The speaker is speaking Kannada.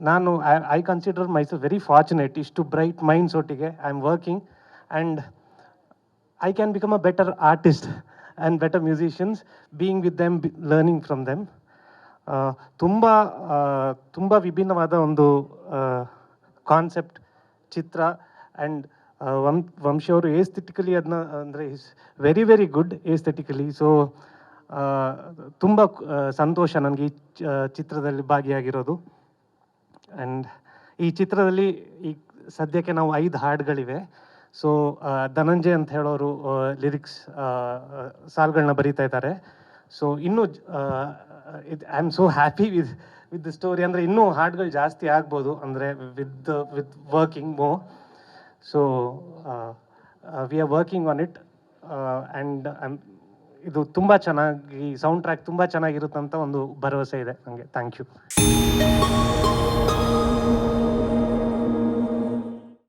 ನಾನು I consider myself very fortunate ಇಷ್ಟು ಬ್ರೈಟ್ ಮೈಂಡ್ಸ್ ಒಟ್ಟಿಗೆ I am working and I can become a better artist and better musicians being with them learning from them. ತುಂಬ ತುಂಬ ವಿಭಿನ್ನವಾದ ಒಂದು ಕಾನ್ಸೆಪ್ಟ್ ಚಿತ್ರ ಆ್ಯಂಡ್ ವಂಶ್ ವಂಶಿ ಅವರು ಏಸ್ಥೆಟಿಕಲಿ ಅದನ್ನ ಅಂದರೆ is very very good aesthetically so ತುಂಬ ಸಂತೋಷ ನನಗೆ ಈ ಚಿತ್ರದಲ್ಲಿ ಭಾಗಿಯಾಗಿರೋದು ಆ್ಯಂಡ್ ಈ ಚಿತ್ರದಲ್ಲಿ ಈ ಸದ್ಯಕ್ಕೆ ನಾವು ಐದು ಹಾಡುಗಳಿವೆ. ಸೊ ಧನಂಜಯ್ ಅಂತ ಹೇಳೋರು ಲಿರಿಕ್ಸ್ ಸಾಲ್ಗಳನ್ನ ಬರೀತಾ ಇದ್ದಾರೆ. ಸೊ ಇನ್ನೂ I am so happy with with the story ಅಂದರೆ ಇನ್ನೂ ಹಾಡುಗಳು ಜಾಸ್ತಿ ಆಗ್ಬೋದು. ಅಂದರೆ ವಿತ್ ವಿತ್ ವರ್ಕಿಂಗ್ ಮೋ so we are working on it and ಇದು ತುಂಬ ಚೆನ್ನಾಗಿ ಸೌಂಡ್ ಟ್ರ್ಯಾಕ್ ತುಂಬ ಚೆನ್ನಾಗಿರುತ್ತಂತ ಒಂದು ಭರವಸೆ ಇದೆ ನನಗೆ ಥ್ಯಾಂಕ್ ಯು